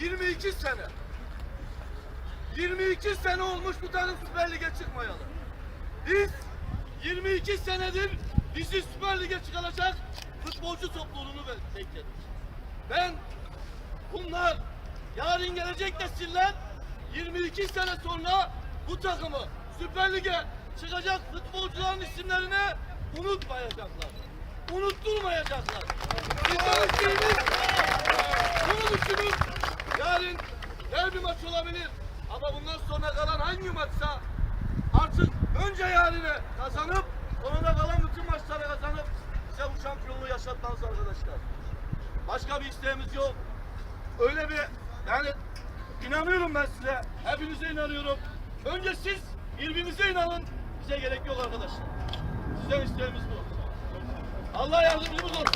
22 sene. 22 sene olmuş bu takım Süper Lig'e çıkmayalı. Biz 22 senedir bizi Süper Lig'e çıkaracak futbolcu topluluğunu be- bekledik. Ben bunlar yarın gelecek nesiller 22 sene sonra bu takımı Süper Lig'e çıkacak futbolcuların isimlerini unutmayacaklar. Unutturmayacaklar. Bizden isteğimiz bunu düşünün. Yarın derbi maç olabilir. Ama bundan sonra kalan hangi maçsa artık önce yarını kazanıp sonra kalan bütün maçları kazanıp bize bu şampiyonluğu yaşatmanız arkadaşlar. Başka bir isteğimiz yok. Öyle bir yani inanıyorum ben size. Hepinize inanıyorum. Önce siz birbirinize inanın. Bize gerek yok arkadaşlar. Sizden isteğimiz bu. Allah yardımcımız olsun.